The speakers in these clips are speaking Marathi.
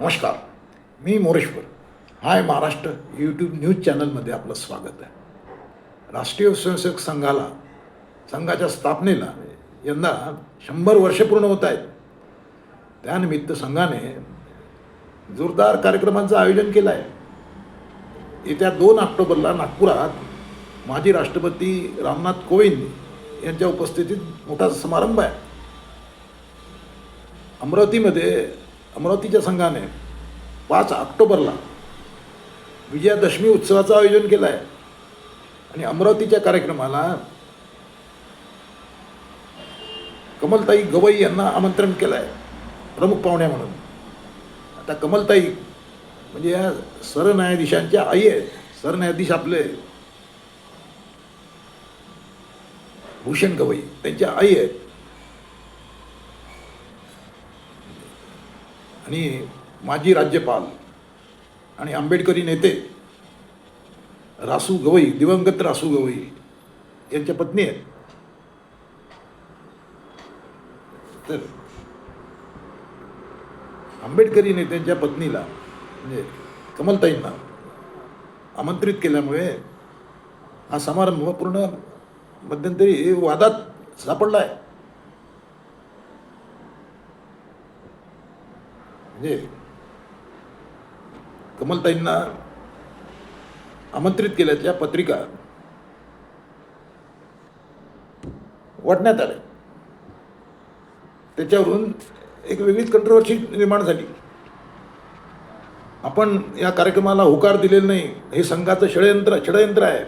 नमस्कार मी Moreshwar. Hi Maharashtra YouTube news चॅनलमध्ये आपलं स्वागत आहे. राष्ट्रीय स्वयंसेवक संघाला संघाच्या स्थापनेला यंदा शंभर वर्ष पूर्ण होत आहेत. त्यानिमित्त संघाने जोरदार कार्यक्रमांचं आयोजन केलं आहे. येत्या दोन ऑक्टोबरला नागपुरात माजी राष्ट्रपती रामनाथ कोविंद यांच्या उपस्थितीत मोठा समारंभ आहे. अमरावतीमध्ये अमरावतीच्या संघाने पाच ऑक्टोबरला विजयादशमी उत्सवाचं आयोजन केलं आहे आणि अमरावतीच्या कार्यक्रमाला कमलताई गवई यांना आमंत्रण केलं आहे प्रमुख पाहुण्या म्हणून. आता कमलताई म्हणजे या सरन्यायाधीशांच्या आई आहेत. सरन्यायाधीश आपले भूषण गवई त्यांच्या आई आहेत. आणि माजी राज्यपाल आणि आंबेडकरी नेते रासू गवई दिवंगत रासू गवई यांच्या पत्नी आहेत. तर आंबेडकरी नेत्यांच्या पत्नीला म्हणजे कमलताईंना आमंत्रित केल्यामुळे हा समारंभ पूर्ण मध्यंतरी वादात सापडला आहे. म्हणजे कमलताईंना आमंत्रित केल्याच्या पत्रिका वाटण्यात आल्या. त्याच्यावरून एक वेगळीच कंट्रोवर्सी निर्माण झाली. आपण या कार्यक्रमाला होकार दिलेला नाही. हे संघाचं षडयंत्र षडयंत्र आहे.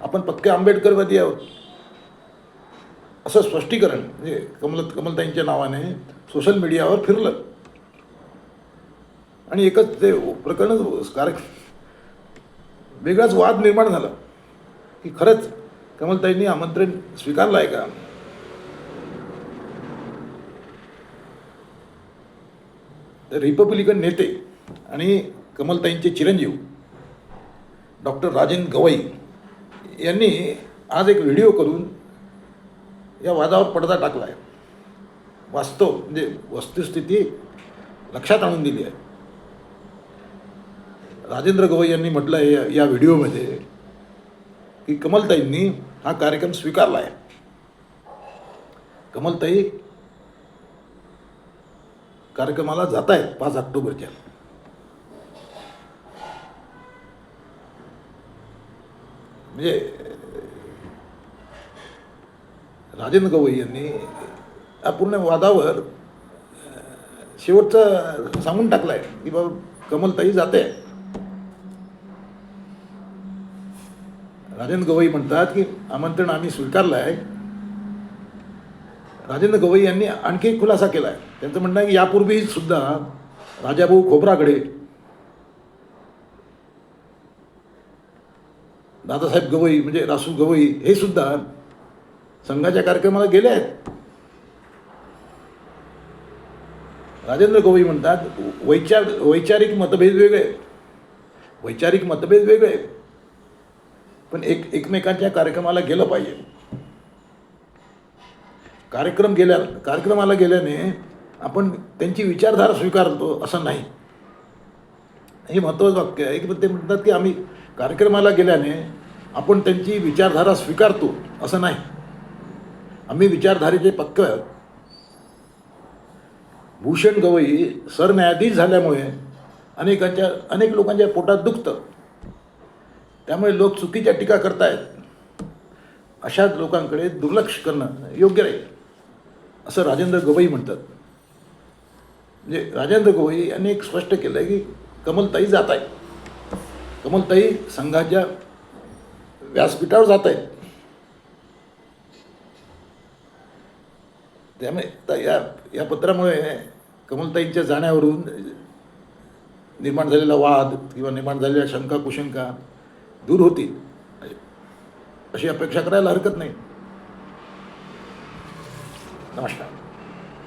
आपण पक्के आंबेडकरवादी आहोत. असं स्पष्टीकरण म्हणजे कमल कमलताईंच्या नावाने सोशल मीडियावर फिरलं. आणि एकच ते प्रकरणच कारण वेगळाच वाद निर्माण झाला. की खरंच कमलताईंनी आमंत्रण स्वीकारलं आहे का? रिपब्लिकन नेते आणि कमलताईंचे चिरंजीव डॉक्टर राजेंद्र गवई यांनी आज एक व्हिडिओ करून या वादावर पडदा टाकला आहे वास्तव म्हणजे वस्तुस्थिती लक्षात आणून दिली आहे. राजेंद्र गवई यांनी म्हटलं आहे या- या व्हिडिओमध्ये की कमलताईंनी हा कार्यक्रम स्वीकारला आहे कमलताई कार्यक्रमाला जात आहेत पाच ऑक्टोबरच्या. म्हणजे राजेंद्र गवई यांनी या पूर्ण वादावर शेवटचं सांगून टाकलं आहे की बाबा कमलताई जाते राजेंद्र गवई म्हणतात की आमंत्रण आम्ही स्वीकारलं आहे राजेंद्र गवई यांनी आणखी एक खुलासा केला आहे त्यांचं म्हणणं आहे की यापूर्वी सुद्धा राजाभाऊ खोबराकडे दादासाहेब गवई म्हणजे रासू गवई हे सुद्धा संघाच्या कार्यक्रमाला गेले आहेत. राजेंद्र गवई म्हणतात वैचार वैचारिक मतभेद वेगळे वैचारिक मतभेद वेगळे पण एक एकमेकांच्या कार्यक्रमाला गेलं पाहिजे. कार्यक्रम गेल्या कार्यक्रमाला गेल्याने आपण त्यांची विचारधारा स्वीकारतो असं नाही. हे महत्त्वाचं वाक्य आहे की ते म्हणतात की आम्ही कार्यक्रमाला गेल्याने आपण त्यांची विचारधारा स्वीकारतो असं नाही. आम्ही विचारधारेचे पक्क भूषण गवई सरन्यायाधीश झाल्यामुळे अनेकांच्या अनेक लोकांच्या पोटात दुखतं. त्यामुळे लोक चुकीच्या टीका करतायत. अशा लोकांकडे दुर्लक्ष करणं योग्य राहील असं राजेंद्र गवई म्हणतात. म्हणजे राजेंद्र गवई यांनी एक स्पष्ट केलं आहे की कमलताई जात आहे कमलताई संघाच्या व्यासपीठावर जात आहेत त्यामुळे या या पत्रामुळे कमलताईंच्या जाण्यावरून निर्माण झालेला वाद किंवा निर्माण झालेल्या शंका कुशंका दूर होतील. अशी अपेक्षा करायला हरकत नाही. नमस्कार.